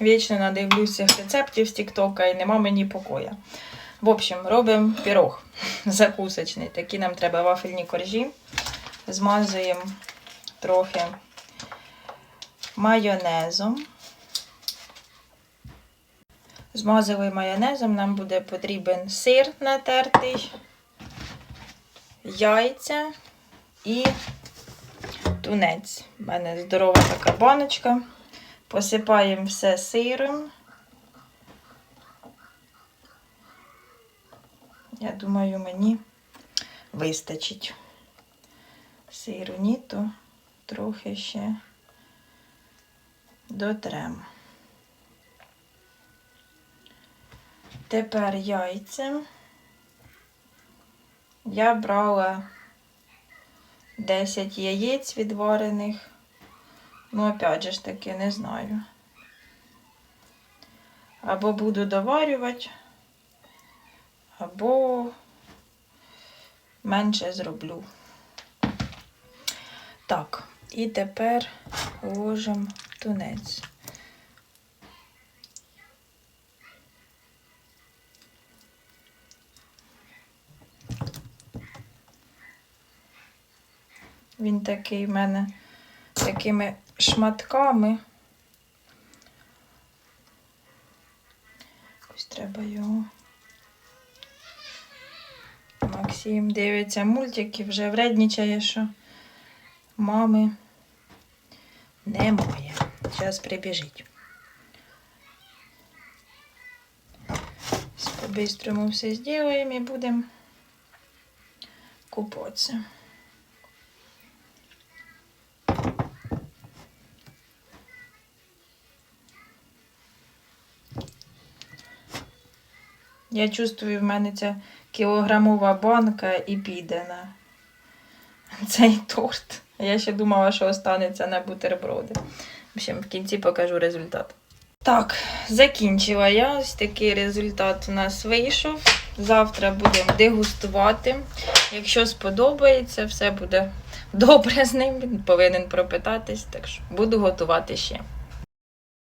Вічно надивлюся рецептів з Тіктока і нема мені покоя. В общем, робимо пірог закусочний. Такі нам треба вафельні коржі. Змазуємо трохи майонезом. Змазали майонезом, нам буде потрібен сир натертий, яйця і тунець. У мене здорова така баночка. Посипаємо все сиром. Я думаю, мені вистачить. Сиру ні, трохи ще дотрем. Тепер яйця. Я брала 10 яєць відварених. Ну, опять же ж таки, не знаю. Або буду доварювати, або менше зроблю. Так, і тепер ложимо тунець. Він такий в мене такими шматками. Якось треба його. Максим дивиться мультики, вже вреднічає, що мами немає. Зараз прибіжить. По-бистрому все зробимо і будемо купатися. Я чувствую, в мене ця кілограмова банка і піде на цей торт. Я ще думала, що останеться на бутерброди. В общем, в кінці покажу результат. Так, закінчила я. Ось такий результат у нас вийшов. Завтра будемо дегустувати. Якщо сподобається, все буде добре з ним. Він повинен пропитатись, так що буду готувати ще.